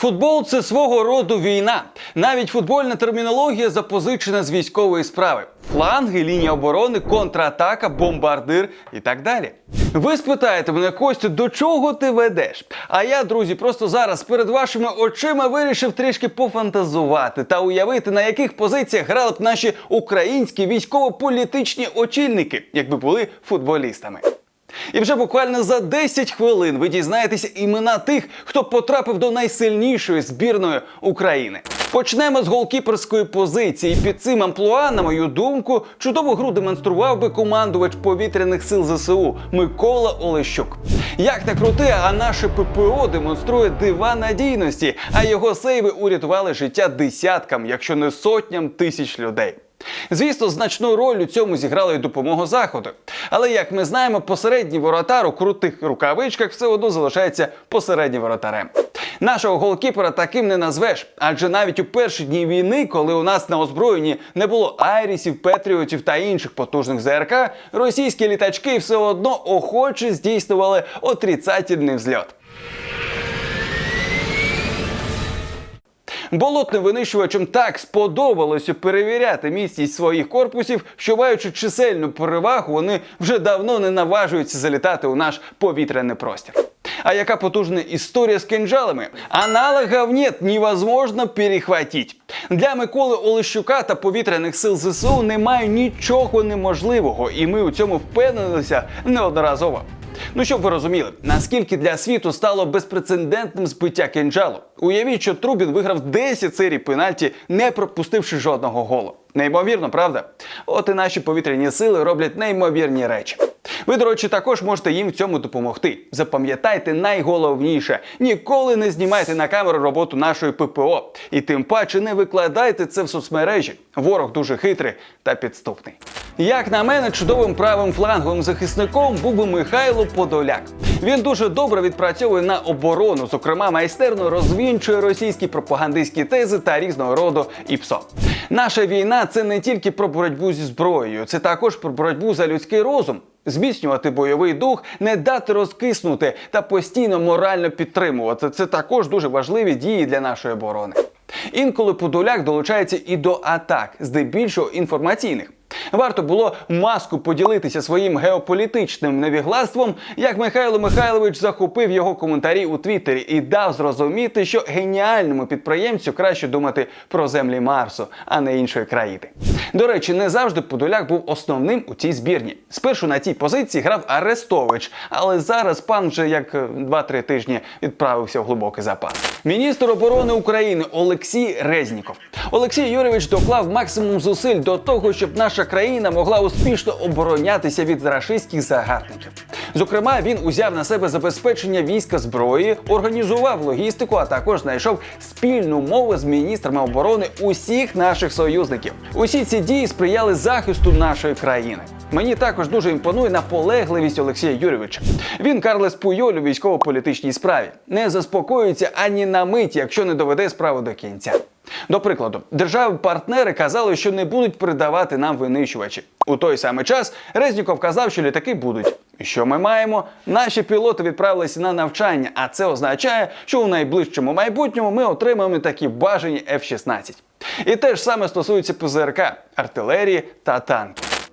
Футбол це свого роду війна. Навіть футбольна термінологія запозичена з військової справи: фланги, лінія оборони, контратака, бомбардир і так далі. Ви спитаєте мене, Костю, до чого ти ведеш? А я, друзі, просто зараз перед вашими очима вирішив трішки пофантазувати та уявити, на яких позиціях грали б наші українські військово-політичні очільники, якби були футболістами. І вже буквально за 10 хвилин ви дізнаєтеся імена тих, хто потрапив до найсильнішої збірної України. Почнемо з голкіперської позиції. Під цим амплуа, на мою думку, чудову гру демонстрував би командувач повітряних сил ЗСУ Микола Олещук. Як не крути, а наше ППО демонструє дива надійності, а його сейви урятували життя десяткам, якщо не сотням тисяч людей. Звісно, значну роль у цьому зіграла і допомога заходу. Але як ми знаємо, посередній воротар у крутих рукавичках все одно залишається посереднім воротарем. Нашого голкіпера таким не назвеш, адже навіть у перші дні війни, коли у нас на озброєнні не було айрісів, петріотів та інших потужних ЗРК, російські літачки все одно охоче здійснювали отрицательний взльот. Болотним винищувачам так сподобалося перевіряти міцність своїх корпусів, що маючи чисельну перевагу, вони вже давно не наважуються залітати у наш повітряний простір. А яка потужна історія з кинжалами? Аналогов нет, невозможно перехватить. Для Миколи Олещука та повітряних сил ЗСУ немає нічого неможливого, і ми у цьому впевнилися неодноразово. Ну щоб ви розуміли, наскільки для світу стало безпрецедентним збиття кинджалу. Уявіть, що Трубін виграв 10 серій пенальті, не пропустивши жодного голу. Неймовірно, правда? От і наші повітряні сили роблять неймовірні речі. Ви, до речі, також можете їм в цьому допомогти. Запам'ятайте найголовніше: ніколи не знімайте на камеру роботу нашої ППО. І тим паче не викладайте це в соцмережі. Ворог дуже хитрий та підступний. Як на мене, чудовим правим фланговим захисником був би Михайло Подоляк. Він дуже добре відпрацьовує на оборону, зокрема, майстерно розвінчує російські пропагандистські тези та різного роду ІПСО. Наша війна це не тільки про боротьбу зі зброєю, це також про боротьбу за людський розум. Зміцнювати бойовий дух, не дати розкиснути та постійно морально підтримувати. Це також дуже важливі дії для нашої оборони. Інколи Подоляк долучається і до атак, здебільшого інформаційних. Варто було маску поділитися своїм геополітичним невіглаством, як Михайло Михайлович захопив його коментарі у Твіттері і дав зрозуміти, що геніальному підприємцю краще думати про землі Марсу, а не іншої країни. До речі, не завжди Подоляк був основним у цій збірні. Спершу на цій позиції грав Арестович, але зараз пан вже як 2-3 тижні відправився в глибокий запас. Міністр оборони України Олексій Резніков. Олексій Юрійович доклав максимум зусиль до того, щоб наша країна могла успішно оборонятися від рашистських загарбників. Зокрема, він узяв на себе забезпечення війська зброї, організував логістику, а також знайшов спільну мову з міністрами оборони усіх наших союзників. Усі ці дії сприяли захисту нашої країни. Мені також дуже імпонує наполегливість Олексія Юрійовича. Він Карлес Пуйоль у військово-політичній справі не заспокоюється ані на мить, якщо не доведе справу до кінця. До прикладу, держави-партнери казали, що не будуть передавати нам винищувачі. У той самий час Резніков казав, що літаки будуть. І що ми маємо? Наші пілоти відправилися на навчання, а це означає, що у найближчому майбутньому ми отримаємо такі бажані F-16. І те ж саме стосується ПЗРК, артилерії та танків.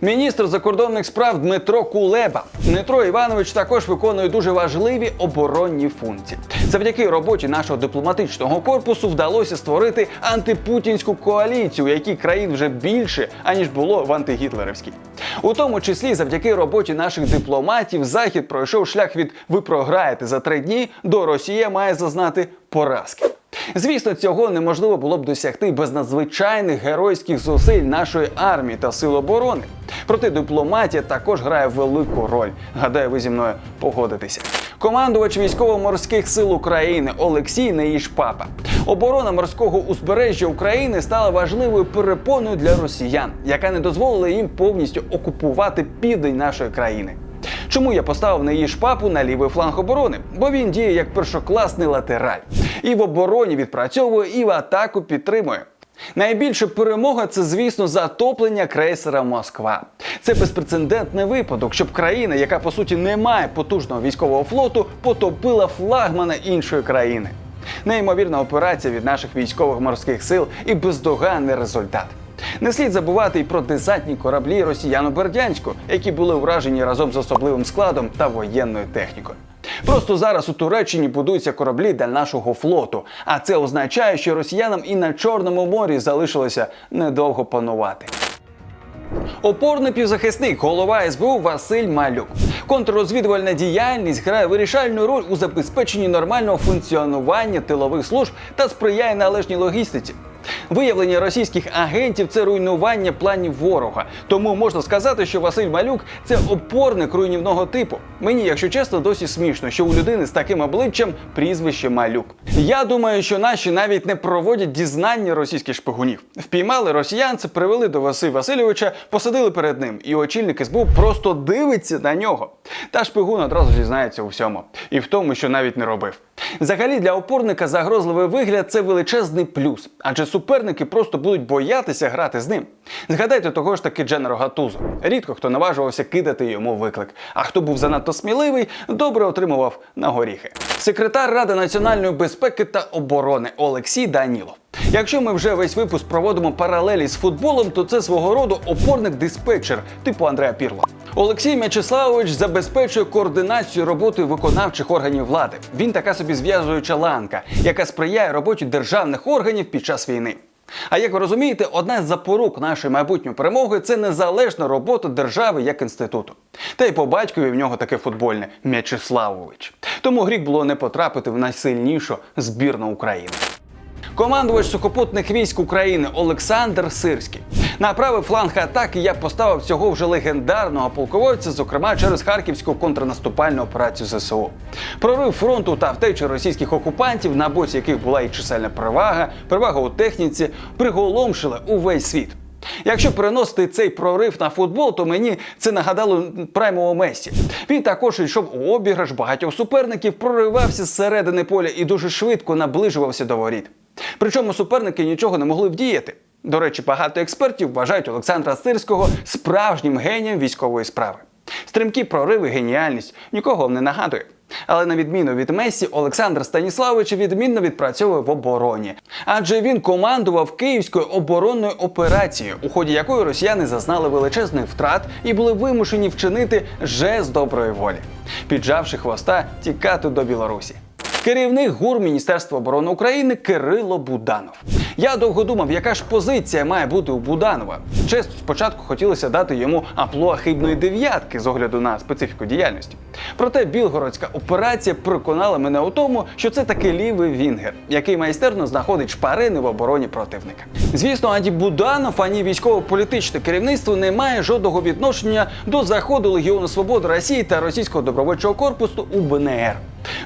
Міністр закордонних справ Дмитро Кулеба. Дмитро Іванович також виконує дуже важливі оборонні функції. Завдяки роботі нашого дипломатичного корпусу вдалося створити антипутінську коаліцію, якій країн вже більше аніж було в антигітлерівській. У тому числі завдяки роботі наших дипломатів захід пройшов шлях від ви програєте за три дні до Росія має зазнати поразки. Звісно, цього неможливо було б досягти без надзвичайних геройських зусиль нашої армії та сил оборони. Проте дипломатія також грає велику роль. Гадаю, ви зі мною погодитеся. Командувач військово-морських сил України Олексій Неїшпапа. Оборона морського узбережжя України стала важливою перепоною для росіян, яка не дозволила їм повністю окупувати південь нашої країни. Чому я поставив на її шпапу на лівий фланг оборони? Бо він діє як першокласний латераль. І в обороні відпрацьовує, і в атаку підтримує. Найбільша перемога це, звісно, затоплення крейсера Москва. Це безпрецедентний випадок, щоб країна, яка по суті не має потужного військового флоту, потопила флагмана іншої країни. Неймовірна операція від наших військових морських сил і бездоганний результат. Не слід забувати і про десантні кораблі росіяно-бердянську, які були вражені разом з особливим складом та воєнною технікою. Просто зараз у Туреччині будуються кораблі для нашого флоту, а це означає, що росіянам і на Чорному морі залишилося недовго панувати. Опорний півзахисник, голова СБУ Василь Малюк. Контррозвідувальна діяльність грає вирішальну роль у забезпеченні нормального функціонування тилових служб та сприяє належній логістиці. Виявлення російських агентів це руйнування планів ворога. Тому можна сказати, що Василь Малюк це опорник руйнівного типу. Мені, якщо чесно, досі смішно, що у людини з таким обличчям прізвище Малюк. Я думаю, що наші навіть не проводять дізнання російських шпигунів. Впіймали росіянця, привели до Василя Васильовича, посадили перед ним, і очільник СБУ просто дивиться на нього. Та шпигун одразу зізнається у всьому, і в тому, що навіть не робив. Взагалі для опорника загрозливий вигляд це величезний плюс, адже суперники просто будуть боятися грати з ним. Згадайте того ж таки Дженера Гатузу. Рідко хто наважувався кидати йому виклик. А хто був занадто сміливий, добре отримував на горіхи. Секретар Ради національної безпеки та оборони Олексій Данілов. Якщо ми вже весь випуск проводимо паралелі з футболом, то це свого роду опорник-диспетчер типу Андрея Пірло. Олексій М'ячеславович забезпечує координацію роботи виконавчих органів влади. Він така собі зв'язуюча ланка, яка сприяє роботі державних органів під час війни. А як ви розумієте, одна з запорук нашої майбутньої перемоги це незалежна робота держави як інституту. Та й по батькові в нього таке футбольне М'ячеславович. Тому гріх було не потрапити в найсильнішу збірну України. Командувач сухопутних військ України Олександр Сирський на правий фланг атаки я поставив цього вже легендарного полководця, зокрема через харківську контрнаступальну операцію ЗСУ. Прорив фронту та втечі російських окупантів, на боці яких була і чисельна перевага, перевага у техніці, приголомшили увесь світ. Якщо переносити цей прорив на футбол, то мені це нагадало праймового Месі. Він також йшов у обіграш багатьох суперників, проривався зсередини поля і дуже швидко наближувався до воріт. Причому суперники нічого не могли вдіяти. До речі, багато експертів вважають Олександра Сирського справжнім генієм військової справи. Стрімкі прориви, геніальність нікого не нагадує. Але на відміну від Месі, Олександр Станіславович відмінно відпрацьовує в обороні, адже він командував київською оборонною операцією, у ході якої росіяни зазнали величезних втрат і були вимушені вчинити жест доброї волі, піджавши хвоста тікати до Білорусі. Керівник ГУР Міністерства оборони України Кирило Буданов. Я довго думав, яка ж позиція має бути у Буданова. Чесно, спочатку хотілося дати йому аплоа хибної дев'ятки з огляду на специфіку діяльності. Проте білгородська операція переконала мене у тому, що це таки лівий вінгер, який майстерно знаходить шпарини в обороні противника. Звісно, ані Буданов, ані військово-політичне керівництво не має жодного відношення до заходу Легіону Свободи Росії та російського добровольчого корпусу у БНР.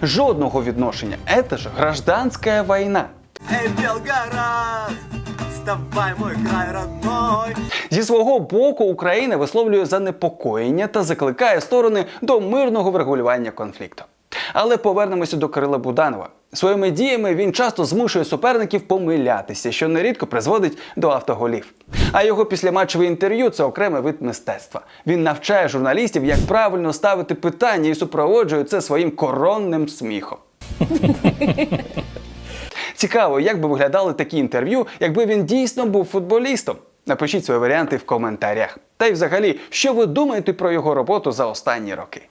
Жодного відношення. Це ж гражданська війна. Эй, Белгород, вставай, мой край родной. Зі свого боку Україна висловлює занепокоєння та закликає сторони до мирного врегулювання конфлікту. Але повернемося до Кирила Буданова. Своїми діями він часто змушує суперників помилятися, що нерідко призводить до автоголів. А його післяматчеве інтерв'ю це окремий вид мистецтва. Він навчає журналістів, як правильно ставити питання і супроводжує це своїм коронним сміхом. Цікаво, як би виглядали такі інтерв'ю, якби він дійсно був футболістом. Напишіть свої варіанти в коментарях. Та й взагалі, що ви думаєте про його роботу за останні роки?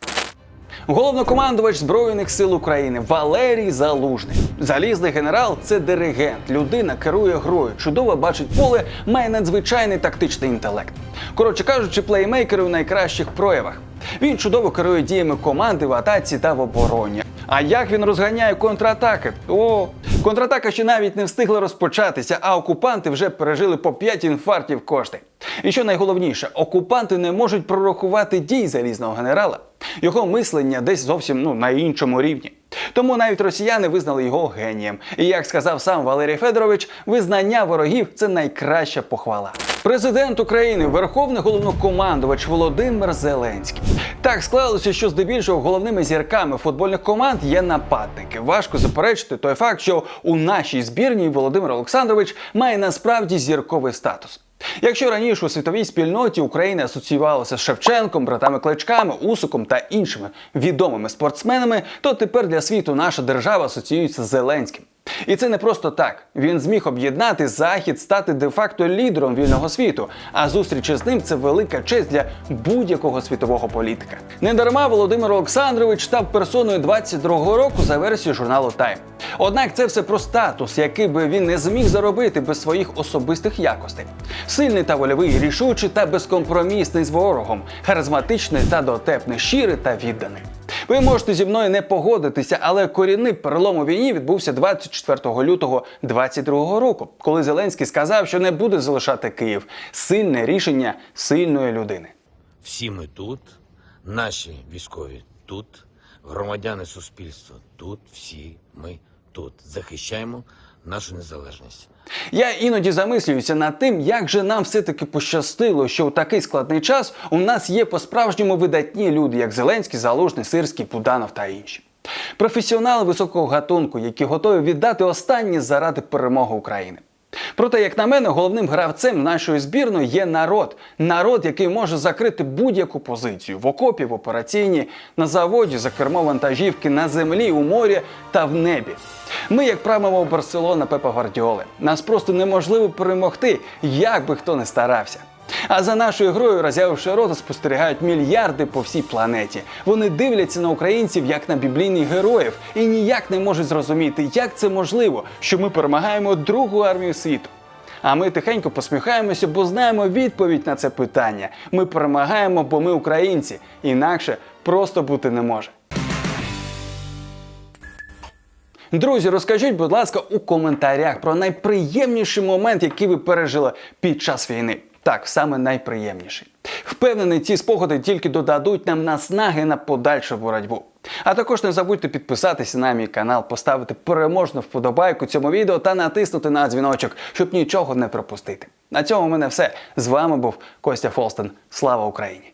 Головнокомандувач Збройних сил України Валерій Залужний. Залізний генерал це диригент. Людина керує грою, чудово бачить поле, має надзвичайний тактичний інтелект. Коротше кажучи, плеймейкер у найкращих проявах. Він чудово керує діями команди в атаці та в обороні. А як він розганяє контратаки? О, контратака ще навіть не встигла розпочатися, а окупанти вже пережили по 5 інфарктів кошти. І що найголовніше, окупанти не можуть прорахувати дій залізного генерала. Його мислення десь зовсім ну на іншому рівні. Тому навіть росіяни визнали його генієм. І як сказав сам Валерій Федорович, визнання ворогів це найкраща похвала. Президент України, верховний головнокомандувач Володимир Зеленський. Так склалося, що здебільшого головними зірками футбольних команд є нападники. Важко заперечити той факт, що у нашій збірній Володимир Олександрович має насправді зірковий статус. Якщо раніше у світовій спільноті Україна асоціювалася з Шевченком, братами Кличками, Усуком та іншими відомими спортсменами, то тепер для світу наша держава асоціюється з Зеленським. І це не просто так. Він зміг об'єднати захід, стати де-факто лідером вільного світу. А зустріч із ним це велика честь для будь-якого світового політика. Недарма Володимир Олександрович став персоною 22-го року за версією журналу Time. Однак це все про статус, який би він не зміг заробити без своїх особистих якостей. Сильний та вольовий, рішучий та безкомпромісний з ворогом, харизматичний та дотепний, щирий та відданий. Ви можете зі мною не погодитися, але корінний перелом у війні відбувся 24 лютого 22 року, коли Зеленський сказав, що не буде залишати Київ. Сильне рішення сильної людини. Всі ми тут, наші військові тут, громадяни суспільства тут, всі ми тут. Захищаємо нашу незалежність. Я іноді замислююся над тим, як же нам все-таки пощастило, що у такий складний час у нас є по-справжньому видатні люди, як Зеленський, Залужний, Сирський, Пуданов та інші. Професіонали високого гатунку, які готові віддати останні заради перемоги України. Проте, як на мене, головним гравцем нашої збірної є народ. Народ, який може закрити будь-яку позицію в окопі, в операційні, на заводі, за кермо вантажівки, на землі, у морі та в небі. Ми, як правимо Барселона Пепа Гвардіоли. Нас просто неможливо перемогти, як би хто не старався. А за нашою грою, роззявивши рота, спостерігають мільярди по всій планеті. Вони дивляться на українців як на біблійних героїв і ніяк не можуть зрозуміти, як це можливо, що ми перемагаємо другу армію світу. А ми тихенько посміхаємося, бо знаємо відповідь на це питання. Ми перемагаємо, бо ми українці. Інакше просто бути не може. Друзі, розкажіть, будь ласка, у коментарях про найприємніший момент, який ви пережили під час війни. Так, саме найприємніший. Впевнений, ці спогади тільки додадуть нам наснаги на подальшу боротьбу. А також не забудьте підписатися на мій канал, поставити переможну вподобайку цьому відео та натиснути на дзвіночок, щоб нічого не пропустити. На цьому в мене все. З вами був Костя Фолстен. Слава Україні!